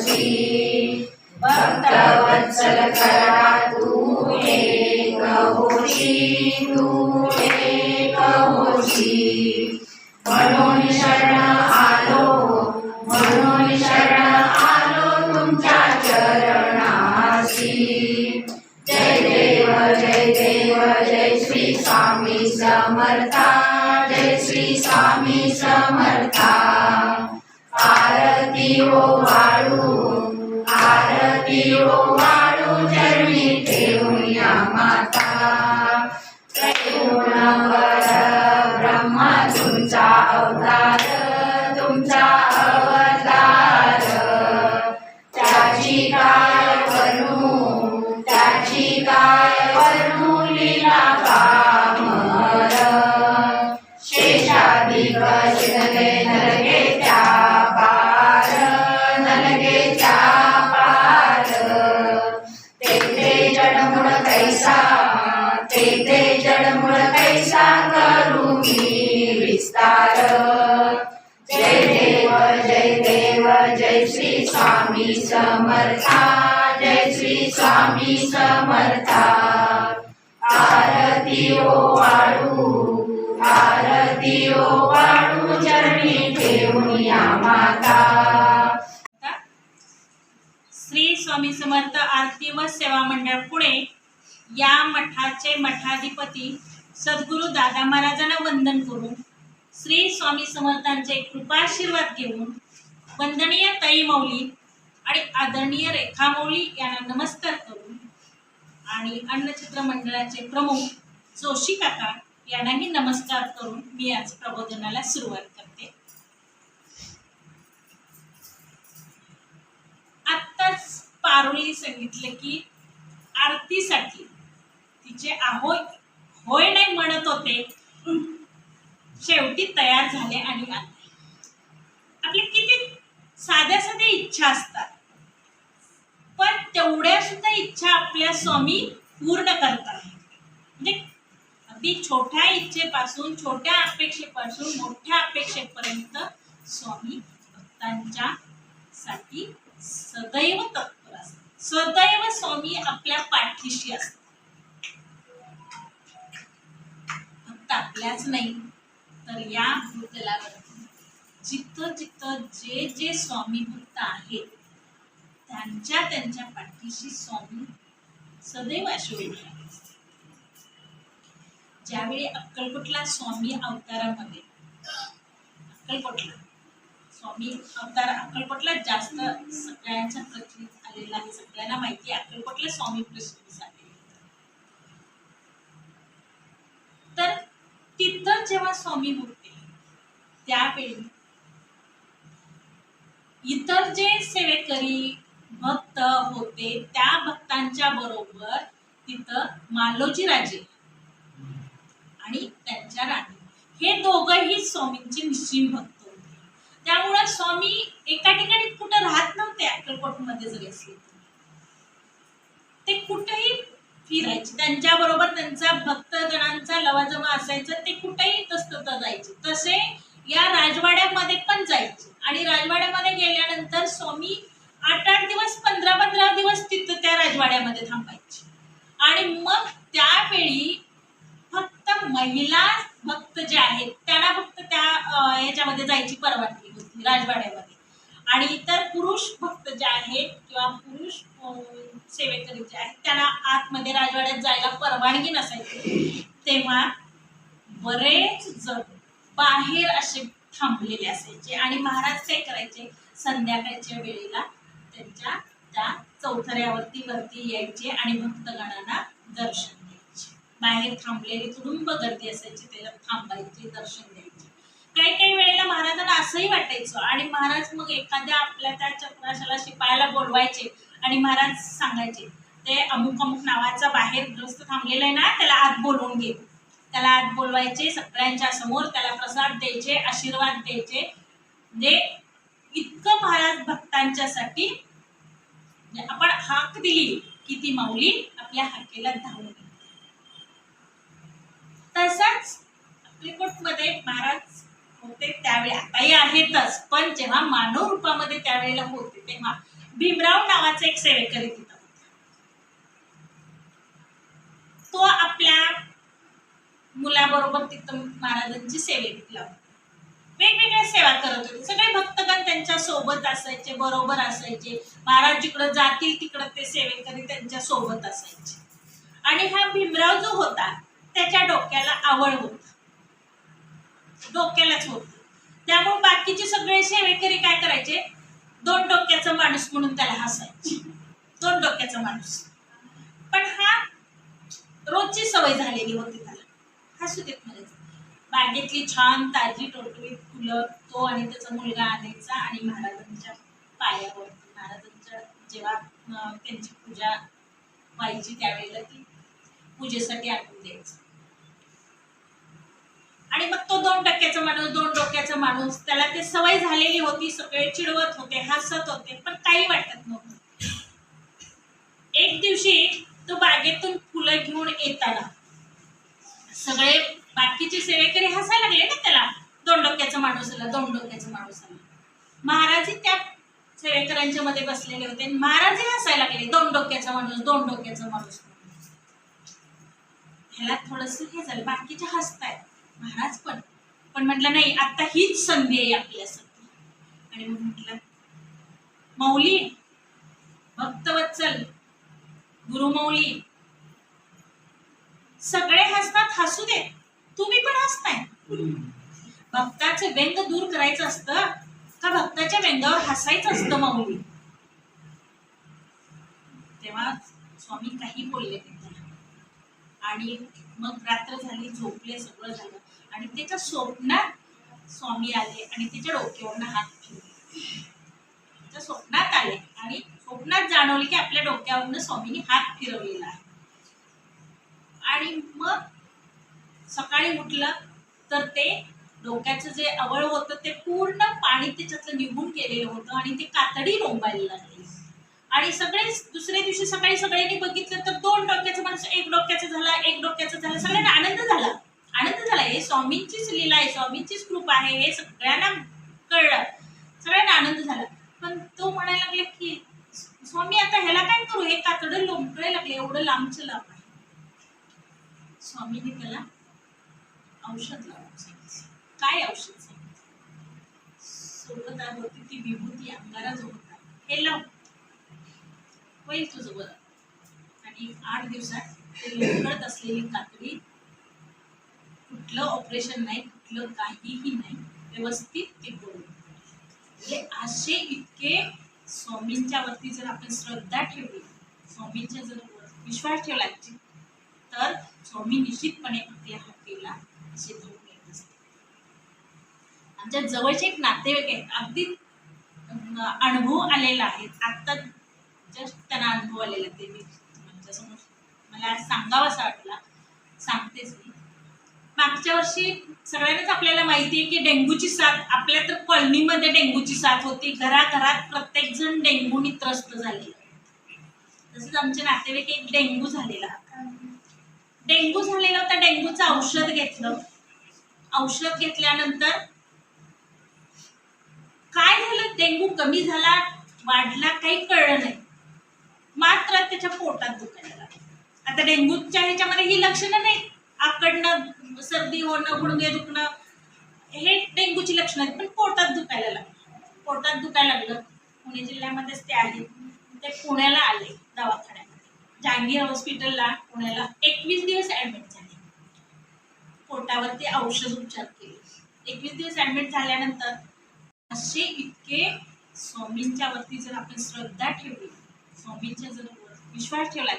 फिरसी भक्तवत्सल करा तू एक होशी तू एक होशी म्हणून शरण आलो म्हणून शरण आलो तुमच्या चरणासी जय देव जय देव जय श्री स्वामी समर्था जय श्री स्वामी समर्था. स्वामी समर्था जय श्री स्वामी समर्था। आरती ओ वाळू आरती ओ वाळू चरणी ठेवूया माता। श्री स्वामी समर्थ आरती व सेवा मंडळ पुणे या मठाचे मठाधिपती सद्गुरू दादा महाराजांना वंदन करून श्री स्वामी समर्थांचे कृपाशीर्वाद घेऊन वंदनीय ताई मौली आणि आदरणीय रेखा मौली यांना नमस्कार करून आणि अन्नचित्र मंडळाचे प्रमुख जोशी काका यांनाही नमस्कार करून मी आज प्रबोधनाला सुरुवात करते. आत्ताच पारोली सांगितलं की आरतीसाठी तिचे आहोय होय नाही म्हणत होते. शेवटी तयार झाले आणि आपले किती साध्या साध्या इच्छा असतात. पण तेवढ्या सुद्धा इच्छा आपल्या स्वामी पूर्ण करतात. म्हणजे अगदी छोट्या इच्छेपासून छोट्या अपेक्षेपासून मोठ्या अपेक्षेपर्यंत स्वामी भक्तांच्या साठी सदैव तत्पर असतात. सदैव स्वामी आपल्या पाठीशी असतात. फक्त आपल्याच नाही तर या भूतलावरती जिथं जिथं जे जे स्वामी भक्त आहेत त्यांच्या त्यांच्या पाठीशी स्वामी सदैव अशी वेगळी ज्यावेळी अक्कलकोटला स्वामी अवतारामध्ये अक्कलकोटला स्वामी अवतार अक्कलकोटला जास्त सगळ्यांच्या प्रचलित आलेला आहे सगळ्यांना माहिती आहे अक्कलकोटला स्वामी प्रसिद्ध झालेले तर तिथं जेव्हा स्वामी होते त्यावेळी इतर जे सेवेकरी भक्त होते त्या भक्तांच्या बरोबर तिथं मालोजी राजे आणि त्यांच्या राणी. हे दोघही स्वामींचे निश्चित भक्त होते. त्यामुळे स्वामी एका ठिकाणी कुठं राहत नव्हते अक्कलकोटमध्ये जरी असले ते कुठेही फिरायचे त्यांच्या बरोबर त्यांचा भक्तगणांचा लवाजमा असायचा ते कुठेही तस्तत जायचे. तसे या राजवाड्यामध्ये पण जायचे. आणि राजवाड्यामध्ये गेल्यानंतर स्वामी आठ आठ दिवस पंधरा पंधरा दिवस तिथं त्या राजवाड्यामध्ये थांबायचे. आणि मग त्यावेळी फक्त महिला भक्त जे आहेत त्यांना फक्त त्या याच्यामध्ये जायची परवानगी होती राजवाड्यामध्ये. आणि इतर पुरुष भक्त जे आहेत किंवा पुरुष सेवेकरी जे आहेत त्यांना आतमध्ये राजवाड्यात जायला परवानगी नसायची. तेव्हा बरेच जण बाहेर असे थांबलेले असायचे आणि महाराज काय करायचे? संध्याकाळच्या वेळेला त्यांच्या त्या चौथऱ्यावरती वरती यायचे आणि भक्तगणांना दर्शन द्यायचे. बाहेर थांबलेली तुडुंब गर्दी असायची त्याला थांबायची दर्शन द्यायचे. काही काही वेळेला महाराजांना असंही वाटायचं आणि महाराज मग एखाद्या आपल्या त्या चक्राशाला शिपायाला बोलवायचे आणि महाराज सांगायचे ते अमुक अमुक नावाचा बाहेर ग्रस्त थांबलेला आहे ना त्याला आत बोलवून घे. त्याला आत बोलवायचे सगळ्यांच्या समोर त्याला प्रसाद द्यायचे आशीर्वाद द्यायचे. म्हणजे इतकं महाराज भक्तांच्यासाठी म्हणजे आपण हाक दिली की ती माऊली आपल्या हाकेला धावून तसंच अक्कलकोटमध्ये महाराज होते त्यावेळी आताही आहेतच पण जेव्हा मानव रूपामध्ये त्यावेळेला होते तेव्हा भीमराव नावाचा एक सेवेकरी तिथं तो आपल्या मुलाबरोबर तिथं महाराजांची सेवेत लावतो वेगवेगळ्या सेवा करत होते. सगळे भक्तगण त्यांच्यासोबत असायचे बरोबर असायचे. महाराज जिकडं जातील तिकडं ते सेवेकरी त्यांच्यासोबत असायचे. आणि हा भीमराव जो होता त्याच्या डोक्याला आवड होता. डोक्यालाच होत. त्यामुळे बाकीचे सगळे सेवेकरी काय करायचे? दोन डोक्याचा माणूस म्हणून त्याला हसायचे. दोन डोक्याचा माणूस. पण हा रोजची सवय झालेली होती त्याला. हसू देत म्हणायचं. बागेतली छान ताजी टोटवीत फुलं तो आणि त्याचा मुलगा आणायचा आणि महाराजांच्या पायावर. महाराजांच्या जेव्हा त्यांची पूजा व्हायची त्यावेळेला ती पूजेसाठी आणून द्यायचं. आणि मग तो दोन टक्क्याचा माणूस दोन डोक्याचा माणूस त्याला ते सवय झालेली होती सगळे चिडवत होते हसत होते पण काही वाटत नव्हतं. एक दिवशी तो बागेतून फुलं घेऊन येताना सगळे बाकीचे सेवेकरी हसायला लागले ना त्याला. दोन डोक्याचा माणूस आला दोन डोक्याचा माणूस आला. महाराजही त्या सेवेकरांच्या मध्ये बसलेले होते. आणि महाराजही हसायला लागले दोन डोक्याचा माणूस दोन डोक्याचा माणूस. ह्याला थोडस हे झालं बाकीचे हसतायत. महाराज पण. पण म्हटलं नाही आता हीच संधी आहे आपल्यासाठी. आणि मग म्हटलं मौली भक्तवत्सल गुरुमौली सगळे हसतात हसू दे तुम्ही पण हसताय भक्ताचे व्यंग दूर करायचं असतं का भक्ताच्या व्यंगावर हसायचं असतं माऊली? तेव्हा स्वामी काही बोलले आणि मग रात्र झाली झोपले सगळं झालं. आणि त्याच्या स्वप्नात स्वामी आले आणि त्याच्या डोक्यावरनं हात फिरले त्याच्या स्वप्नात आले आणि स्वप्नात जाणवले की आपल्या डोक्यावरनं स्वामींनी हात फिरवलेला आहे. आणि मग सकाळी उठलं तर ते डोक्याचं जे अवळ होतं ते पूर्ण पाणी त्याच्यातलं निघून गेलेलं होतं आणि ते कातडी लोंबायला लागली. आणि सगळे दुसऱ्या दिवशी सकाळी सगळ्यांनी बघितलं तर दोन डोक्याचं माणूस एक डोक्याचा झाला एक डोक्याचा झाला. सगळ्यांना आनंद झाला. आनंद झाला. हे स्वामींचीच लीला आहे स्वामींचीच कृपा आहे हे सगळ्यांना कळलं. सगळ्यांना आनंद झाला. पण तो म्हणायला लागला की स्वामी आता ह्याला काय करू? हे कातडं लोंबकडे लागले एवढं लांबचं लांब आहे. स्वामीने त्याला औषध लावून काय औषध सोबत आहे होती ती विभूती अंगारा जो होता हे लाव. होईल तुझं बरं. आणि आठ दिवसात ते लोंबकळत असलेली कातडी कुठलं ऑपरेशन नाही कुठलं काहीही नाही व्यवस्थित ते करून म्हणजे असे इतके स्वामींच्या वरती जर आपण श्रद्धा ठेवली स्वामींच्या जर विश्वास ठेवला तर स्वामी निश्चितपणे आपल्या हाकेला असे आमच्या जवळचे एक नातेवाईक आहेत. अगदी अनुभव आलेला आहे. आता जस्ट त्यांना अनुभव आलेला ते मी तुमच्यासमोर मला आज सांगावासा वाटला. सांगतेच मी. मागच्या वर्षी सगळ्यांनाच आपल्याला माहिती आहे की डेंग्यूची साथ आपल्या तर कॉलनीमध्ये डेंग्यूची साथ होती. घराघरात प्रत्येक जण डेंग्यूनी त्रस्त झाले तसंच आमच्या नातेवाईक एक डेंग्यू झालेला डेंग्यू झालेला होता. डेंग्यूचं औषध घेतलं. औषध घेतल्यानंतर काय झालं? डेंगू कमी झाला वाढला काही कळलं नाही. मात्र त्याच्या पोटात दुखायला लागलं. आता डेंगूच्या ह्याच्यामध्ये ही लक्षणं नाही. आकडणं सर्दी होणं गुडघे दुखणं हे डेंगूची लक्षणं आहेत पण पोटात दुखायला लागलं. पोटात दुखायला लागलं. पुणे जिल्ह्यामध्येच ते आहे ते पुण्याला आले दवाखान्यामध्ये. जहांगीर हॉस्पिटलला पुण्याला एकवीस दिवस ॲडमिट झाले. पोटावरती औषध उपचार केले. एकवीस दिवस ऍडमिट झाल्यानंतर असे इतके स्वामींच्या वरती जर आपण श्रद्धा ठेवली स्वामींच्या जर विश्वास ठेवला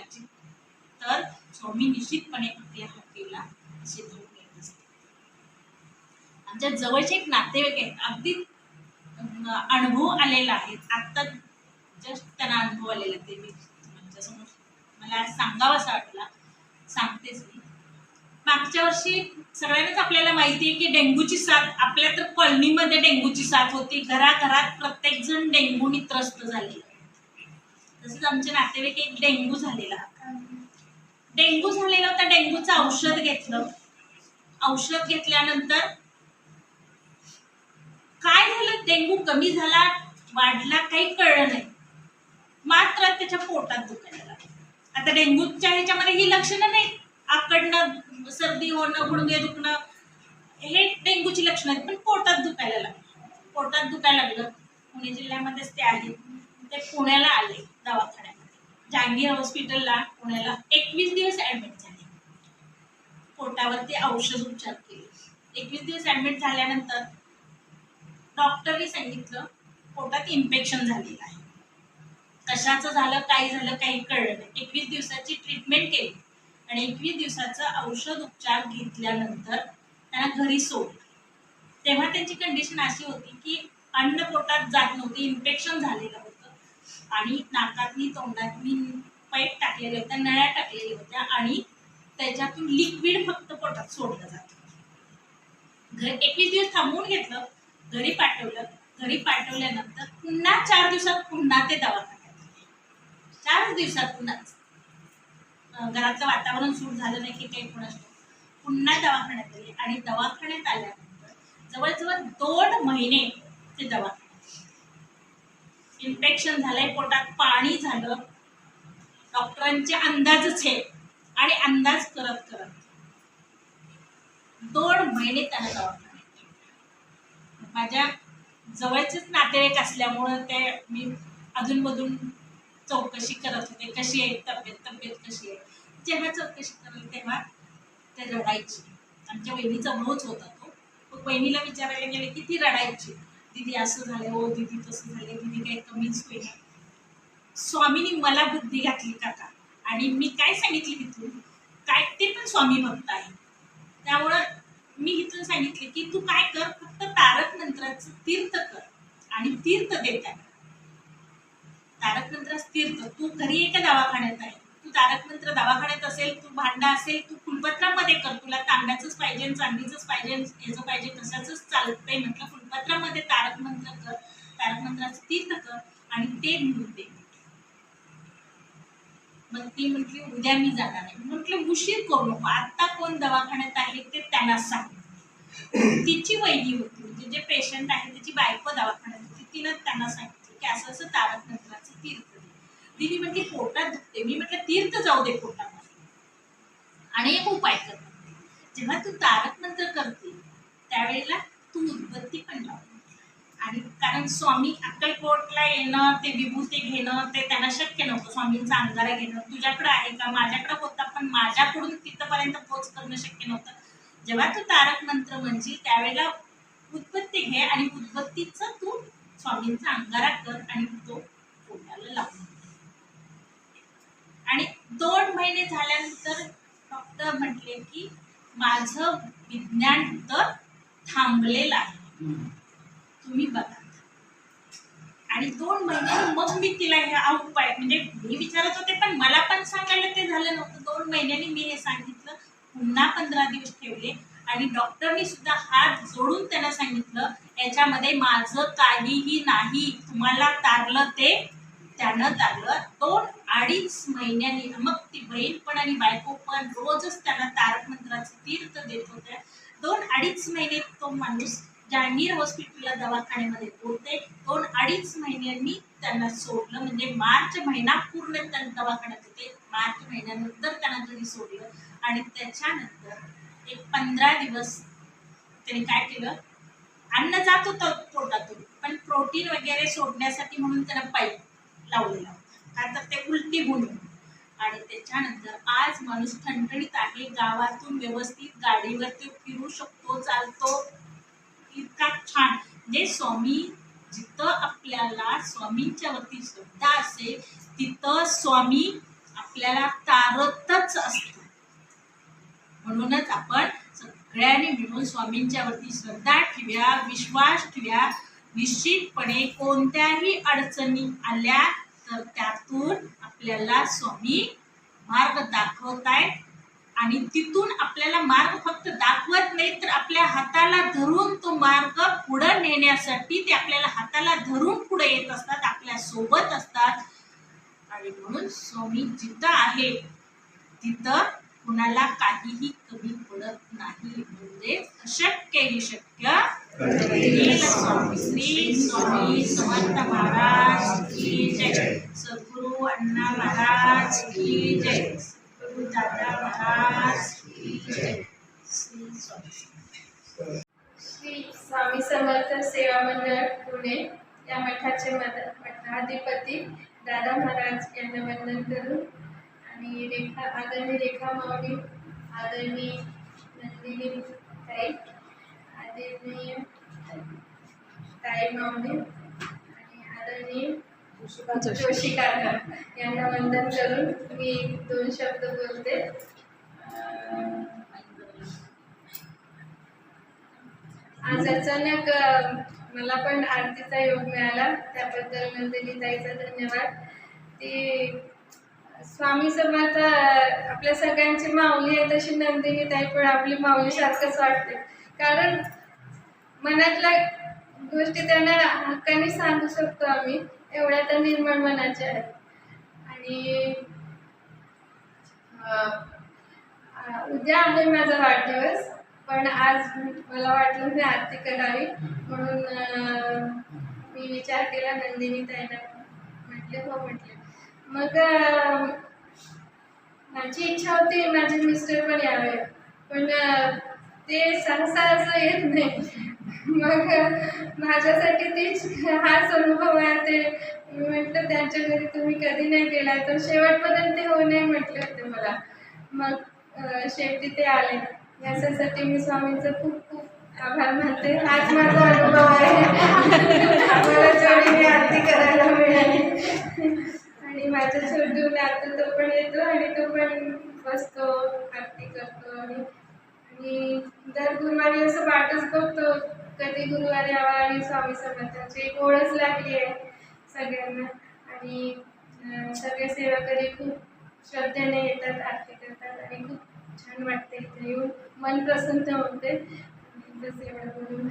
तर स्वामी निश्चितपणे आपल्या हाकेला असे धावून येत असते आमच्या जवळचे एक नातेवाईक आहेत अगदी अनुभव आलेला आहे. आता जस्ट त्यांना अनुभव आलेला ते मी तुमच्यासमोर मला आज सांगावासा वाटला. सांगतेच मी. मागच्या वर्षी सगळ्यांनाच आपल्याला माहिती आहे की डेंग्यूची साथ आपल्या तर कॉलनीमध्ये डेंग्यूची साथ होती. घराघरात प्रत्येक जण डेंग्यूनी त्रस्त झाले. तसेच आमच्या नातेवाईक एक डेंग्यू झालेला डेंग्यू झालेला होता डेंग्यूचं औषध घेतलं. औषध घेतल्यानंतर काय झालं? डेंग्यू कमी झाला वाढला काही कळलं नाही. मात्र त्याच्या पोटात दुखायला लागलं. आता डेंग्यूच्या ह्याच्यामध्ये ही लक्षणं नाही आकडणं सर्दी होणं गुडघे दुखणं हे डेंग्यूची लक्षणं आहेत पण पोटात दुखायला लागलं. पोटात दुखायला लागलं. पुणे जिल्ह्यामध्येच ते आहे. ते पुण्याला आले दवाखान्यामध्ये. जहांगीर हॉस्पिटलला पुण्याला एकवीस दिवस ऍडमिट झाले. पोटावरती औषध उपचार केले. एकवीस दिवस ऍडमिट झाल्यानंतर डॉक्टरने सांगितलं पोटात इन्फेक्शन झालेलं आहे. कशाचं झालं काय झालं काही कळलं नाही. एकवीस दिवसाची ट्रीटमेंट केली. आणि एकवीस दिवसाचं औषध उपचार घेतल्यानंतर त्यांना घरी सोडलं तेव्हा त्यांची कंडिशन अशी होती की अन्न पोटात जात नव्हते इन्फेक्शन झालेलं होतं. आणि नाकातनी तोंडातनी पाईप टाकलेले होत्या नळ्या टाकलेल्या होत्या आणि त्याच्यातून लिक्विड फक्त पोटात सोडलं जात. घर एकवीस दिवस थांबवून घेतलं घरी पाठवलं घरी पाठवल्यानंतर पुन्हा चार दिवसात पुन्हा ते दवाखान्यात चार दिवसात पुन्हा घरातलं वातावरण सूट झालं नाही की काही कोणाच पुन्हा दवाखान्यात गेले आणि दवाखान्यात आल्यानंतर जवळजवळ दोन महिने ते दवाखान्यात. इन्फेक्शन झालंय पोटात पाणी झालं. डॉक्टरांचे अंदाजच हे आणि अंदाज करत करत. दोन महिने त्याला दवाखान्यात. माझ्या जवळचेच नातेवाईक असल्यामुळं ते मी अधूनमधून चौकशी करत होते कशी आहे तब्येत तब्येत कशी आहे? जेव्हा चौकशी करत तेव्हा ते रडायची. आमच्या बहिणीचा भाऊच होता तो. मग बहिणीला विचारायला गेले की ती रडायची. दीदी असं झालं. हो दीदी तसं झालं. दीदी काही कमीच होईना. स्वामीनी मला बुद्धी घातली काका. आणि मी काय सांगितली तिथून काय ते पण स्वामी भक्त आहे. त्यामुळं मी इथून सांगितले की तू काय कर? फक्त तारक मंत्राचं तीर्थ कर. आणि तीर्थ देता तारक मंत्राचं तीर्थ तू घरी एका दवाखान्यात आहे. तू तारक मंत्र दवाखान्यात असेल तू भांडा असेल तू फुलपत्रामध्ये कर. तुला तांब्याचंच पाहिजे चांदीचंच पाहिजे याचं पाहिजे कशाचंच चालतंय म्हटलं. फुलपत्रामध्ये तारक मंत्र कर. तारक मंत्राचं तीर्थ कर आणि ते निवडून दे. मग ती म्हटली उद्या मी जाणार आहे. म्हटलं उशीर करू नको. आता कोण दवाखान्यात आहे ते त्यांना सांग. तिची वहिनी होती. म्हणजे जे पेशंट आहे त्याची बायको दवाखान्यात होती तिनं त्यांना सांगितलं की असं असं तारक मंत्राचं तीर्थ. दे म्हटली म्हणजे पोटात दुखते मी म्हटलं तीर्थ जाऊ दे पोटामध्ये. आणि एक उपाय कर. जेव्हा तू तारक मंत्र करते त्यावेळेला तू उदबत्ती पण लाव. आणि कारण स्वामी अक्कलकोटला येणं ते विभूती घेणं ते त्यांना शक्य नव्हतं. स्वामींचा अंगारा घेणं. तुझ्याकडे आहे का? माझ्याकडे होता पण माझ्याकडून तिथपर्यंत पोच करणं शक्य नव्हतं. जेव्हा तू तारक मंत्र म्हणजे त्यावेळेला उत्पत्ती घे आणि उत्पत्तीचं तू स्वामींचा अंगारा कर आणि तो पोटाला लावून आणि दोन महिने झाल्यानंतर डॉक्टर म्हटले की माझं विज्ञान तर थांबलेलं आहे. तुम्ही बघा. आणि दोन महिने मग मी तिला हे उपाय म्हणजे मी विचारत होते पण मला पण सांगायला ते झालं नव्हतं. दोन महिन्यांनी मी हे सांगितलं. पुन्हा पंधरा दिवस ठेवले. आणि डॉक्टरनी सुद्धा हात जोडून त्यांना सांगितलं याच्यामध्ये माझं काहीही नाही. तुम्हाला तारलं ते त्यानं चाललं दोन अडीच महिन्यांनी मग ती बहीण पण आणि बायको पण रोजच त्यांना तारक मंत्राचं तीर्थ देत होत्या दोन अडीच महिने तो माणूस जहांगीर हॉस्पिटलला दवाखान्यामध्ये पोहोचते. दोन अडीच महिन्यांनी त्यांना सोडलं. म्हणजे मार्च महिना पूर्ण त्यांना दवाखान्यात होते. मार्च महिन्यानंतर त्यांना घरी सोडलं. आणि त्याच्यानंतर एक पंधरा दिवस त्यांनी काय केलं? अन्न जात होतं पोटातून. पण प्रोटीन वगैरे सोडण्यासाठी म्हणून त्याला पाईप लावलेला का तर ते उलटी गुण आणि त्याच्यानंतर आज माणूस ठणठणीत आहे गावातून व्यवस्थित गाडीवरती फिरू शकतो चालतो. इतका छान. म्हणजे स्वामी जिथं आपल्याला स्वामींच्या वरती श्रद्धा असेल तिथं स्वामी आपल्याला तारतच असतो. म्हणूनच आपण सगळ्यांनी मिळून स्वामींच्या वरती श्रद्धा ठेवूया विश्वास ठेव्या. निश्चितपणे कोणत्याही अडचणी आल्या तर त्यातून आपल्याला स्वामी मार्ग दाखवतायत आणि तिथून आपल्याला मार्ग फक्त दाखवत नाही तर आपल्या हाताला धरून तो मार्ग पुढे नेण्यासाठी ते आपल्याला हाताला धरून पुढे येत असतात आपल्यासोबत असतात. आणि म्हणून स्वामी जिथं आहे तिथं कुणाला काहीही कमी पडत नाही. म्हणजे अशक्य ही शक्य श्री स्वामी समर्थ महाराज की जय सद्गुरु अण्णा महाराज की जय सद्गुरु दादा महाराज की जय श्री स्वामी श्री स्वामी समर्थ सेवा मंडळ पुणे या मठाचे मद मठाधिपती दादा महाराज यांना वंदन करू आणि रेखा आदरणीय रेखा मावणी आदरणीय नंदिनी ताई आदरणीय ताई माऊली आणि आदरणीय जोशी काका. यांना वंदन करून मी दोन शब्द बोलते. आज अचानक मला पण आरतीचा योग मिळाला. त्याबद्दल नंदिनी ताईचा धन्यवाद. ती स्वामी समर्थ आपल्या सगळ्यांची माऊली आहे तशी नंदिनी ताई पण आपली माऊली सारखंच वाटते. कारण मनातल्या गोष्टी त्यांना हक्काने सांगू शकतो आम्ही. एवढ्या तर निर्मळ मनाच्या आहेत. आणि उद्या आहे माझा वाढदिवस पण आज मला वाटलं मी आरती करावी. म्हणून मी विचार केला नंदिनी ताईला. म्हटले हो म्हटले. मग माझी इच्छा होती माझे मिस्टर पण यावे. पण ते सहसा असं येत नाही. मग माझ्यासाठी तेच हाच अनुभव आहे. ते मी म्हटलं त्यांच्या घरी तुम्ही कधी नाही गेला तर शेवटपर्यंत ते हो नाही म्हटले होते मला. मग शेवटी ते आले. याच्यासाठी मी स्वामींचं खूप खूप आभार मानते. हाच माझा अनुभव आहे. मला जोडीने आरती करायला मिळाली. आणि माझ्या छोटून आता तो पण येतो आणि तो पण बसतो आरती करतो आणि आणि दर गुरुवारी असं वाटच बघतो. कधी गुरुवारी यावा आणि स्वामी समर्थांची एक ओळख लागली आहे सगळ्यांना. आणि सगळे सेवाकरी खूप श्रद्धेने येतात आरती करतात आणि खूप छान वाटते इथे येऊन. मन प्रसन्न होते. सेवा करून